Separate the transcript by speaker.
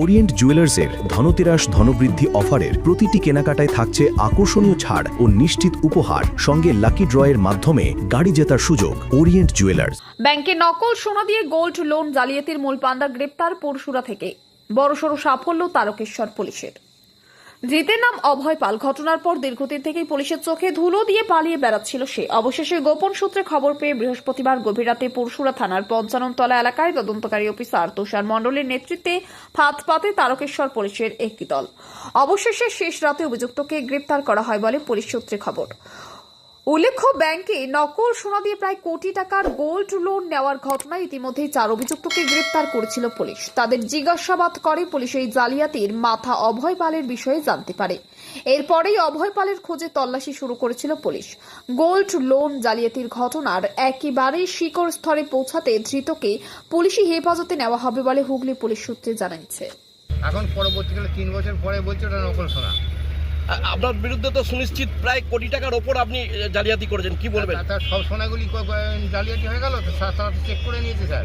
Speaker 1: Orient জুয়েলার্সের Dhanteras ধনবৃদ্ধি অফারের প্রতিটি কেনাকাটায় থাকছে আকর্ষণীয় ছাড় ও নিশ্চিত উপহার। সঙ্গে লাকি ড্রয়ের মাধ্যমে গাড়ি জেতার সুযোগ ওরিয়েন্ট জুয়েলার্স
Speaker 2: ব্যাংকে নকল সোনা দিয়ে গোল্ড লোন জালিয়াতির মূল পান্ডা গ্রেপ্তার পরশুরা থেকে। বড়সড় সাফল্য তারকেশ্বর পুলিশের। ধৃতের নাম অভয় পাল। ঘটনার পর দীর্ঘদিন থেকেই পুলিশের চোখে ধুলো দিয়ে পালিয়ে বেড়াচ্ছিল সে। অবশেষে গোপন সূত্রে খবর পেয়ে বৃহস্পতিবার গভীর রাতে পরশুরা থানার পঞ্চাননতলা এলাকায় তদন্তকারী অফিসার তুষার মণ্ডলের নেতৃত্বে ফাঁদ পাতে তারকেশ্বর পুলিশের একটি দল। অবশেষে শেষ রাতে অভিযুক্তকে গ্রেপ্তার করা হয় বলে পুলিশ সূত্রে খবর। উল্লেখ্য, ব্যাংকে নকল সোনা দিয়ে প্রায় কোটি টাকার গোল্ড লোন নেওয়ার ঘটনায় ইতিমধ্যেই চার অভিযুক্তকে গ্রেপ্তার করেছিল পুলিশ। তাদের জিজ্ঞাসাবাদ করে পুলিশ এই জালিয়াতির মাথা অভয় পালের বিষয়ে জানতে পারে। এরপরেই অভয় পালের খোঁজে তল্লাশি শুরু করেছিল পুলিশ। গোল্ড লোন জালিয়াতির ঘটনার একেবারেই শিকড় স্তরে পৌঁছাতে ধৃতকে পুলিশি হেফাজতে নেওয়া হবে বলে হুগলি পুলিশ সূত্রে জানিয়েছে
Speaker 3: এখন পরবর্তীকালে তিন বছর পরে বলছে ওটা নকল সোনা।
Speaker 4: আপনার বিরুদ্ধে তো সুনিশ্চিত প্রায় কোটি টাকার ওপর আপনি জালিয়াতি করেছেন। কি বলবেন?
Speaker 3: সব সোনাগুলি জালিয়াতি হয়ে গেল চেক করে নিয়েছে স্যার।